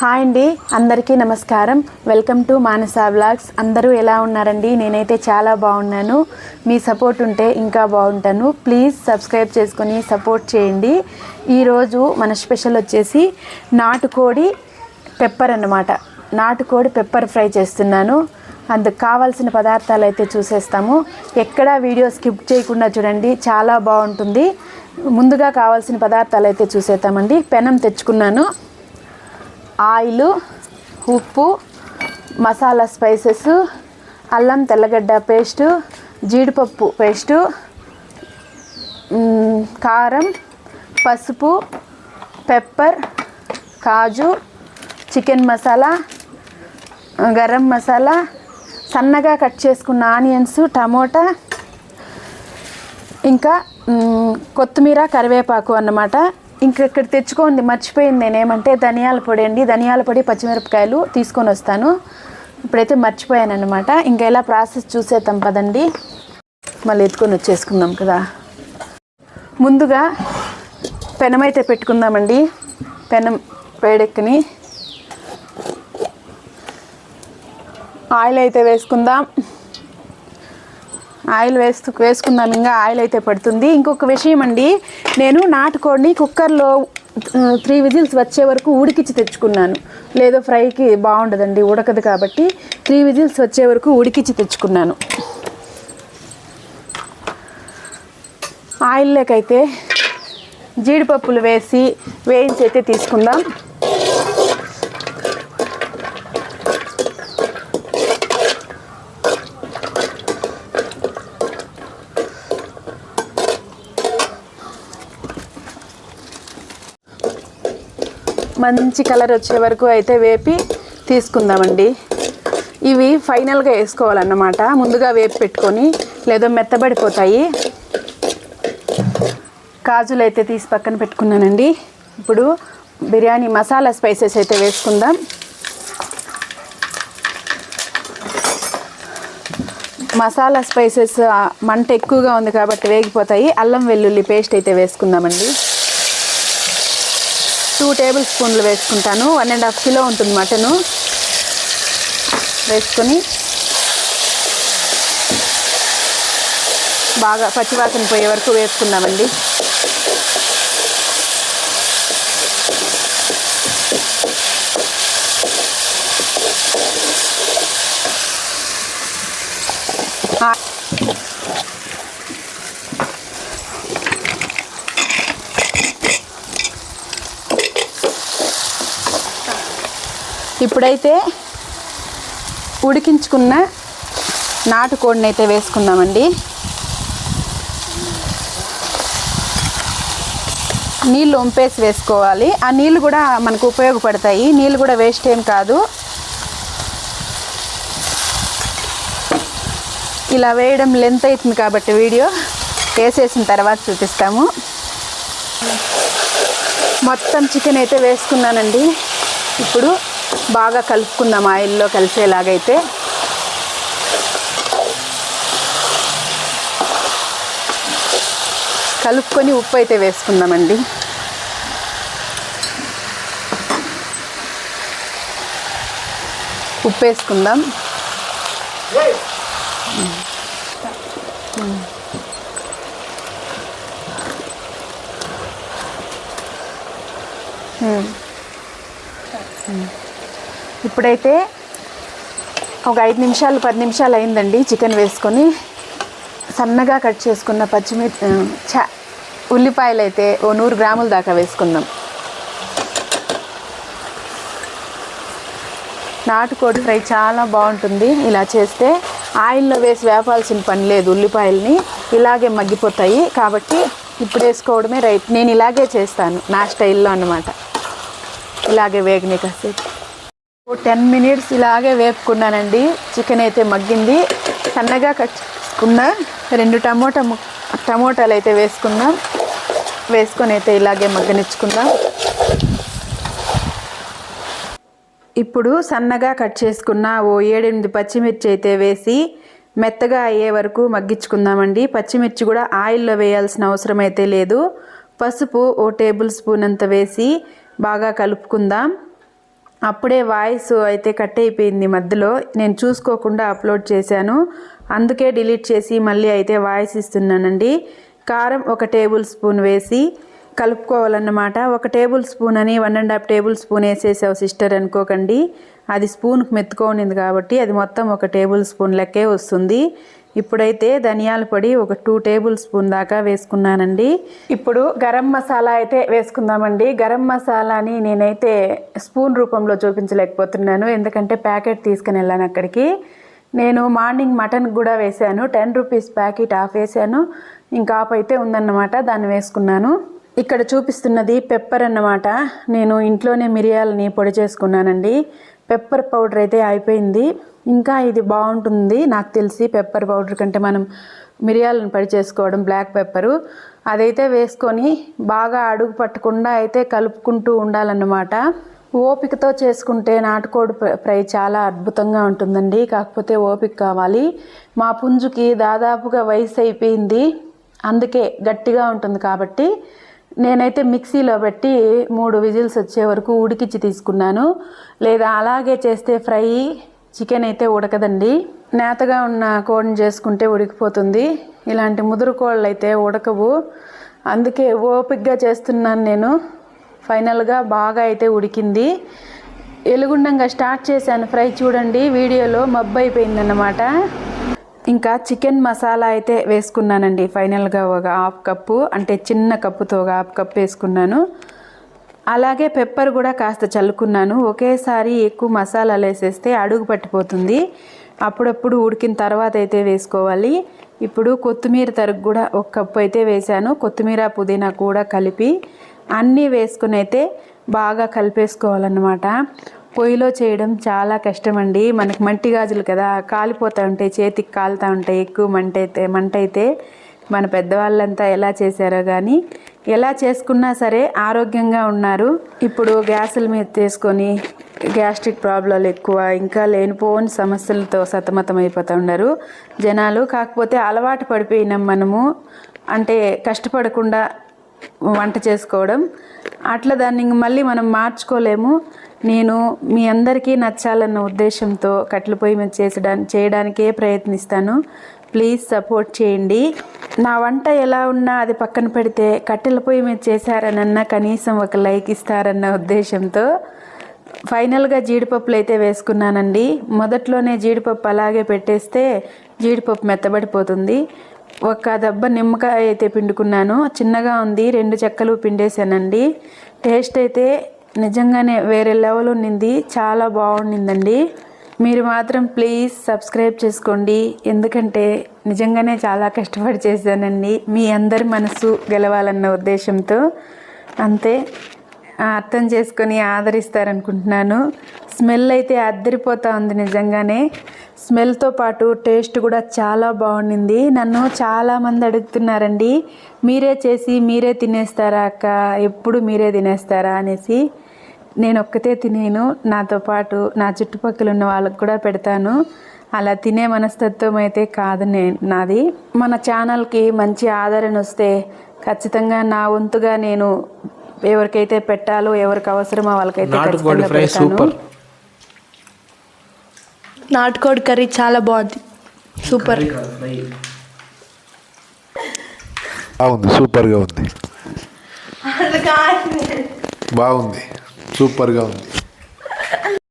Hi అండి అందరికీ నమస్కారం. వెల్కమ్ టు మానస బ్లాగ్స్ అందరూ ఎలా ఉన్నారండి? నేనైతే చాలా బాగున్నాను. మీ సపోర్ట్ ఉంటే ఇంకా బాగుంటాను. ప్లీజ్ సబ్స్క్రైబ్ చేసుకొని సపోర్ట్ చేయండి. ఈరోజు మన స్పెషల్ వచ్చేసి నాటుకోడి పెప్పర్ అన్నమాట. నాటుకోడి పెప్పర్ ఫ్రై చేస్తున్నాను. అందుకు కావాల్సిన పదార్థాలు అయితే చూసేస్తాము. ఎక్కడా వీడియో స్కిప్ చేయకుండా చూడండి. చాలా బాగుంటుంది. ముందుగా కావాల్సిన పదార్థాలు అయితే చూసేద్దామండి. పెనం తెచ్చుకున్నాను. ఆయిల్ ఉప్పు మసాలా స్పైసెస్ అల్లం తెల్లగడ్డ పేస్టు జీడిపప్పు పేస్టు కారం పసుపు పెప్పర్ కాజు చికెన్ మసాలా గరం మసాలా సన్నగా కట్ చేసుకున్న ఆనియన్స్ టమోటా ఇంకా కొత్తిమీర కరివేపాకు అన్నమాట. ఇంక ఇక్కడ తెచ్చుకోండి మర్చిపోయింది నేనేమంటే ధనియాల పొడి అండి. ధనియాల పొడి పచ్చిమిరపకాయలు తీసుకొని వస్తాను. ఇప్పుడైతే మర్చిపోయాను అనమాట ఇంకా ఎలా ప్రాసెస్ చూసేద్దాం పదండి. మళ్ళీ ఎత్తుకొని వచ్చేసుకుందాం కదా. ముందుగా పెనమైతే పెట్టుకుందామండి. పెనం వేడెక్కని. ఆయిల్ అయితే వేసుకుందాం. ఆయిల్ వేస్తూ వేసుకుందాం. ఇంకా ఆయిల్ అయితే పడుతుంది. ఇంకొక విషయం అండి. నేను నాటుకోడిని కుక్కర్లో త్రీ విజిల్స్ వచ్చే వరకు ఉడికిచ్చి తెచ్చుకున్నాను. లేదో ఫ్రైకి బాగుండదండి ఉడకదు కాబట్టి త్రీ విజిల్స్ వచ్చే వరకు ఉడికిచ్చి తెచ్చుకున్నాను. ఆయిల్లోకైతే జీడిపప్పులు వేసి వేయించి అయితే తీసుకుందాం. మంచి కలర్ వచ్చే వరకు అయితే వేపి తీసుకుందామండి. ఇవి ఫైనల్గా వేసుకోవాలన్నమాట. ముందుగా వేపి పెట్టుకొని లేదో మెత్తబడిపోతాయి. కాజులు అయితే తీసి పక్కన పెట్టుకున్నానండి. ఇప్పుడు బిర్యానీ మసాలా స్పైసెస్ అయితే వేసుకుందాం. మసాలా స్పైసెస్ మంట ఎక్కువగా ఉంది కాబట్టి వేగిపోతాయి. అల్లం వెల్లుల్లి పేస్ట్ అయితే వేసుకుందామండి. టూ టేబుల్ స్పూన్లు వేసుకుంటాను. వన్ అండ్ హాఫ్ కిలో ఉంటుంది మటను. వేసుకొని బాగా పచ్చివాసన పోయే వరకు వేసుకుందామండి. ఇప్పుడైతే ఉడికించుకున్న నాటుకోడిని అయితే వేసుకుందామండి. నీళ్ళు వంపేసి వేసుకోవాలి. ఆ నీళ్ళు కూడా మనకు ఉపయోగపడతాయి. నీళ్ళు కూడా వేస్ట్ ఏం కాదు. ఇలా వేయడం లెంత్ అవుతుంది కాబట్టి వీడియో వేసేసిన తర్వాత చూపిస్తాము. మొత్తం చికెన్ అయితే వేసుకున్నానండి. ఇప్పుడు బాగా కలుపుకుందాం ఆయిల్లో కలిసేలాగైతే. కలుపుకొని ఉప్పు అయితే వేసుకుందామండి. ఉప్పు వేసుకుందాం ఇప్పుడైతే ఒక ఐదు నిమిషాలు పది నిమిషాలు అయిందండి చికెన్ వేసుకొని. సన్నగా కట్ చేసుకున్న పచ్చిమిర్చి చా ఉల్లిపాయలు అయితే ఓ నూరు గ్రాముల దాకా వేసుకుందాం. నాటుకోడి ఫ్రై చాలా బాగుంటుంది. ఇలా చేస్తే ఆయిల్లో వేసి వేపాల్సిన పని లేదు ఉల్లిపాయల్ని. ఇలాగే మగ్గిపోతాయి. కాబట్టి ఇప్పుడు వేసుకోవడమే రైట్. నేను ఇలాగే చేస్తాను. నా స్టైల్లో అన్నమాట. ఇలాగే వేగని కాసేపు. టెన్ మినిట్స్ ఇలాగే వేపుకున్నానండి. చికెన్ అయితే మగ్గింది. సన్నగా కట్ చేసుకున్న రెండు టమోటా టమోటాలు అయితే వేసుకుందాం. వేసుకొని అయితే ఇలాగే మగ్గనిచ్చుకుందాం. ఇప్పుడు సన్నగా కట్ చేసుకున్న ఓ ఏడెనిమిది పచ్చిమిర్చి అయితే వేసి మెత్తగా అయ్యే వరకు మగ్గించుకుందామండి. పచ్చిమిర్చి కూడా ఆయిల్లో వేయాల్సిన అవసరం అయితే లేదు. పసుపు ఓ టేబుల్ స్పూన్ అంత వేసి బాగా కలుపుకుందాం. అప్పుడే వాయిస్ అయితే కట్ అయిపోయింది మధ్యలో. నేను చూసుకోకుండా అప్లోడ్ చేశాను. అందుకే డిలీట్ చేసి మళ్ళీ అయితే వాయిస్ ఇస్తున్నానండి. కారం ఒక టేబుల్ స్పూన్ వేసి కలుపుకోవాలన్నమాట. ఒక టేబుల్ స్పూన్ అని one and half table spoon వేసేసావు sister అనుకోకండి. అది స్పూన్కి మెత్తుకోనింది కాబట్టి అది మొత్తం ఒక టేబుల్ స్పూన్ లెక్కే వస్తుంది. ఇప్పుడైతే ధనియాల పొడి ఒక టూ టేబుల్ స్పూన్ దాకా వేసుకున్నానండి. ఇప్పుడు గరం మసాలా అయితే వేసుకుందామండి. గరం మసాలాని నేనైతే స్పూన్ రూపంలో చూపించలేకపోతున్నాను. ఎందుకంటే ప్యాకెట్ తీసుకుని వెళ్ళాను అక్కడికి. నేను మార్నింగ్ మటన్ కూడా వేశాను. టెన్ రూపీస్ ప్యాకెట్ ఆఫ్ వేసాను ఇంకా ఆఫ్ అయితే ఉందన్నమాట. దాన్ని వేసుకున్నాను. ఇక్కడ చూపిస్తున్నది పెప్పర్ అన్నమాట. నేను ఇంట్లోనే మిరియాలని పొడి చేసుకున్నానండి. పెప్పర్ పౌడర్ అయితే అయిపోయింది. ఇంకా ఇది బాగుంటుంది. నాకు తెలిసి పెప్పర్ పౌడర్ కంటే మనం మిరియాలను పడి చేసుకోవడం బ్లాక్ పెప్పరు అదైతే వేసుకొని బాగా అడుగు పట్టకుండా అయితే కలుపుకుంటూ ఉండాలన్నమాట. ఓపికతో చేసుకుంటే నాటుకోడి ఫ్రై చాలా అద్భుతంగా ఉంటుందండి. కాకపోతే ఓపిక కావాలి. మా పుంజుకి దాదాపుగా వయసు అయిపోయింది. అందుకే గట్టిగా ఉంటుంది కాబట్టి నేనైతే మిక్సీలో పెట్టి మూడు విజిల్స్ వచ్చే వరకు ఉడికిచ్చి తీసుకున్నాను. లేదా అలాగే చేస్తే ఫ్రై చికెన్ అయితే ఉడకదండి. నేతగా ఉన్న కోడిని చేసుకుంటే ఉడికిపోతుంది. ఇలాంటి ముదురు కోళ్ళు అయితే ఉడకవు. అందుకే ఓపిక్గా చేస్తున్నాను నేను. ఫైనల్గా బాగా అయితే ఉడికింది. ఎలుగుండంగా స్టార్ట్ చేశాను. ఫ్రై చూడండి. వీడియోలో మబ్బు అయిపోయిందన్నమాట ఇంకా చికెన్ మసాలా అయితే వేసుకున్నానండి. ఫైనల్గా ఒక హాఫ్ కప్పు అంటే చిన్న కప్పుతో ఒక హాఫ్ కప్ వేసుకున్నాను. అలాగే పెప్పర్ కూడా కాస్త చల్లుకున్నాను. ఒకేసారి ఎక్కువ మసాలాలు వేసేస్తే అడుగు పట్టిపోతుంది. అప్పుడప్పుడు ఉడికిన తర్వాత అయితే వేసుకోవాలి. ఇప్పుడు కొత్తిమీర తరుగు కూడా ఒక కప్పు అయితే వేశాను. కొత్తిమీర పుదీనా కూడా కలిపి అన్నీ వేసుకుని అయితే బాగా కలిపేసుకోవాలన్నమాట. పొయ్యిలో చేయడం చాలా కష్టమండి. మనకు మట్టి గాజులు కదా కాలిపోతూ ఉంటాయి చేతికి కాలుతూ ఉంటాయి ఎక్కువ మంట అయితే మంట అయితే మన పెద్దవాళ్ళంతా ఎలా చేశారో కానీ ఎలా చేసుకున్నా సరే ఆరోగ్యంగా ఉన్నారు. ఇప్పుడు గ్యాసుల మీద తీసుకొని గ్యాస్ట్రిక్ ప్రాబ్లాలు ఎక్కువ ఇంకా లేనిపోని సమస్యలతో సతమతం అయిపోతూ ఉన్నారు. జనాలు కాకపోతే అలవాటు పడిపోయినాం మనము. అంటే కష్టపడకుండా వంట చేసుకోవడం. అట్లా దాన్ని మళ్ళీ మనం మార్చుకోలేము. నేను మీ అందరికీ నచ్చాలన్న ఉద్దేశంతో కట్టెల పొయ్యి మీద చేసడానికి చేయడానికే ప్రయత్నిస్తాను. ప్లీజ్ సపోర్ట్ చేయండి. నా వంట ఎలా ఉన్నా అది పక్కన పెడితే కట్టెల పొయ్యి మీద చేశారనన్నా కనీసం ఒక లైక్ ఇస్తారన్న ఉద్దేశంతో ఫైనల్గా జీడిపప్పులు అయితే వేసుకున్నానండి. మొదట్లోనే జీడిపప్పు అలాగే పెట్టేస్తే జీడిపప్పు మెత్తబడిపోతుంది. ఒక దెబ్బ నిమ్మకాయ అయితే పిండుకున్నాను. చిన్నగా ఉంది రెండు చెక్కలు పిండేశానండి. టేస్ట్ అయితే నిజంగానే వేరే లెవెల్ ఉన్నింది చాలా బాగుండిందండి. మీరు మాత్రం ప్లీజ్ సబ్స్క్రైబ్ చేసుకోండి. ఎందుకంటే నిజంగానే చాలా కష్టపడి చేశానండి. మీ అందరి మనసు గెలవాలన్న ఉద్దేశంతో అంతే అర్థం చేసుకొని ఆదరిస్తారనుకుంటున్నాను. స్మెల్ అయితే అద్దరిపోతూ ఉంది నిజంగానే. స్మెల్తో పాటు టేస్ట్ కూడా చాలా బాగుండింది. నన్ను చాలామంది అడుగుతున్నారండి మీరే చేసి మీరే తినేస్తారా అక్క? ఎప్పుడు మీరే తినేస్తారా? అనేసి. నేను ఒక్కతే తినేను. నాతో పాటు నా చుట్టుపక్కల ఉన్న వాళ్ళకు కూడా పెడతాను. అలా తినే మనస్తత్వం అయితే కాదు నే నాది. మన ఛానల్కి మంచి ఆదరణ వస్తే ఖచ్చితంగా నా వంతుగా నేను ఎవరికైతే పెట్టాలో ఎవరికి అవసరమో వాళ్ళకైతే సూపర్. నాటుకోడి కర్రీ చాలా బాగుంది. సూపర్. బాగుంది సూపర్గా ఉంది. బాగుంది సూపర్గా ఉంది.